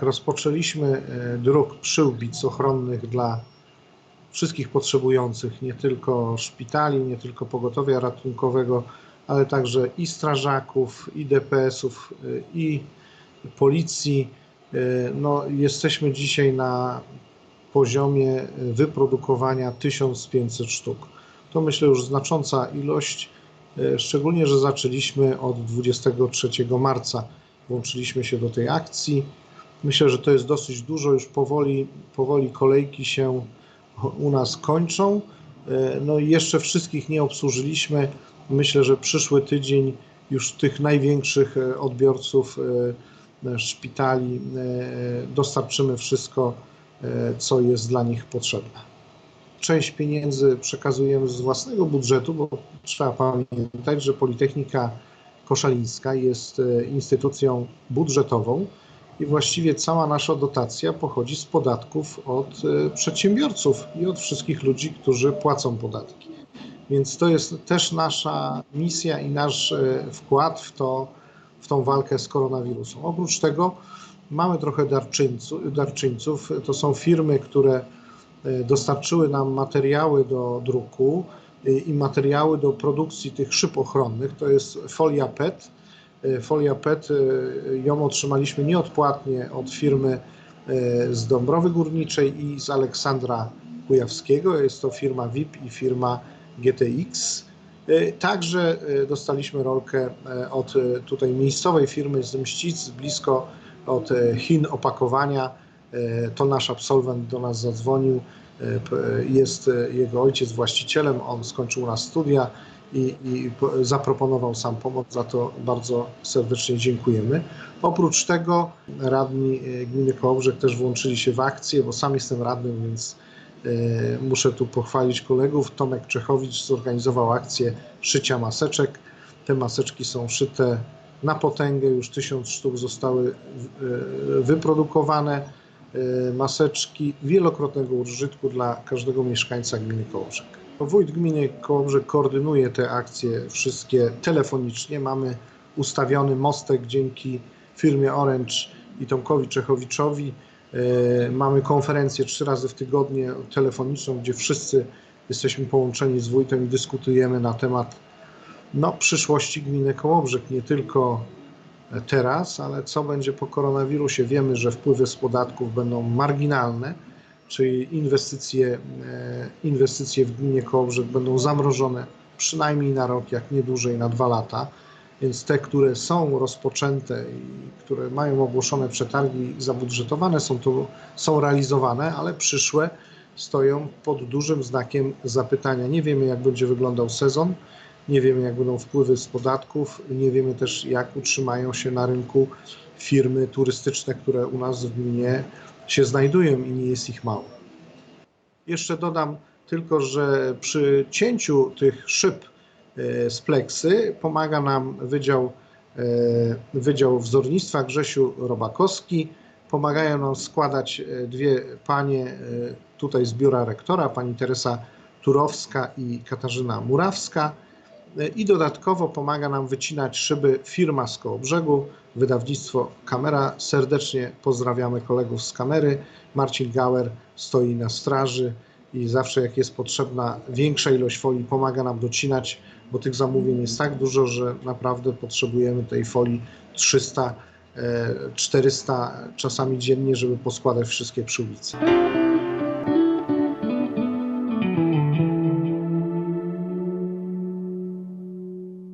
Rozpoczęliśmy e, druk przyłbic ochronnych dla wszystkich potrzebujących, nie tylko szpitali, nie tylko pogotowia ratunkowego, ale także i strażaków, i DPS-ów, e, i policji. E, No, jesteśmy dzisiaj na poziomie wyprodukowania 1500 sztuk. To myślę już znacząca ilość, szczególnie, że zaczęliśmy od 23 marca. Włączyliśmy się do tej akcji. Myślę, że to jest dosyć dużo, już powoli, powoli kolejki się u nas kończą. E, No i jeszcze wszystkich nie obsłużyliśmy. Myślę, że przyszły tydzień już tych największych e, odbiorców e, szpitali dostarczymy wszystko, co jest dla nich potrzebne. Część pieniędzy przekazujemy z własnego budżetu, bo trzeba pamiętać, że Politechnika Koszalińska jest instytucją budżetową i właściwie cała nasza dotacja pochodzi z podatków od e, przedsiębiorców i od wszystkich ludzi, którzy płacą podatki. Więc to jest też nasza misja i nasz e, wkład w, to, w tą walkę z koronawirusem. Oprócz tego mamy trochę darczyńców, darczyńców. To są firmy, które e, dostarczyły nam materiały do druku i materiały do produkcji tych szyb ochronnych. To jest folia PET. E, Folia PET, e, ją otrzymaliśmy nieodpłatnie od firmy e, z Dąbrowy Górniczej i z Aleksandra Kujawskiego. Jest to firma VIP i firma GTX. Także dostaliśmy rolkę od tutaj miejscowej firmy z Mścic, blisko od Chin opakowania. To nasz absolwent do nas zadzwonił. Jest jego ojciec właścicielem, on skończył u nas studia i, i po- zaproponował sam pomoc. Za to bardzo serdecznie dziękujemy. Oprócz tego radni e, gminy Kołobrzeg też włączyli się w akcję, bo sam jestem radnym, więc e, muszę tu pochwalić kolegów. Tomek Czechowicz zorganizował akcję szycia maseczek. Te maseczki są szyte na potęgę, już tysiąc sztuk zostały e, wyprodukowane. Maseczki wielokrotnego użytku dla każdego mieszkańca gminy Kołobrzeg. Wójt gminy Kołobrzeg koordynuje te akcje wszystkie telefonicznie. Mamy ustawiony mostek dzięki firmie Orange i Tomkowi Czechowiczowi. E, Mamy konferencję trzy razy w tygodniu telefoniczną, gdzie wszyscy jesteśmy połączeni z wójtem i dyskutujemy na temat no, przyszłości gminy Kołobrzeg, nie tylko teraz, ale co będzie po koronawirusie. Wiemy, że wpływy z podatków będą marginalne, czyli inwestycje, e, inwestycje w gminie Kołobrzeg będą zamrożone przynajmniej na rok, jak nie dłużej, na dwa lata. Więc te, które są rozpoczęte i które mają ogłoszone przetargi zabudżetowane, są, to, są realizowane, ale przyszłe stoją pod dużym znakiem zapytania. Nie wiemy, jak będzie wyglądał sezon, nie wiemy, jak będą wpływy z podatków, nie wiemy też, jak utrzymają się na rynku firmy turystyczne, które u nas w gminie się znajdują i nie jest ich mało. Jeszcze dodam tylko, że przy cięciu tych szyb e, z pleksy pomaga nam Wydział, e, Wydział Wzornictwa Grzesiu Robakowski. Pomagają nam składać e, dwie panie tutaj z biura rektora, pani Teresa Turowska i Katarzyna Murawska. E, I dodatkowo pomaga nam wycinać szyby firma z Kołobrzegu, wydawnictwo Kamera. Serdecznie pozdrawiamy kolegów z kamery. Marcin Gauer stoi na straży i zawsze jak jest potrzebna większa ilość folii, pomaga nam docinać, bo tych zamówień jest tak dużo, że naprawdę potrzebujemy tej folii 300, e, 400 czasami dziennie, żeby poskładać wszystkie przyłbice.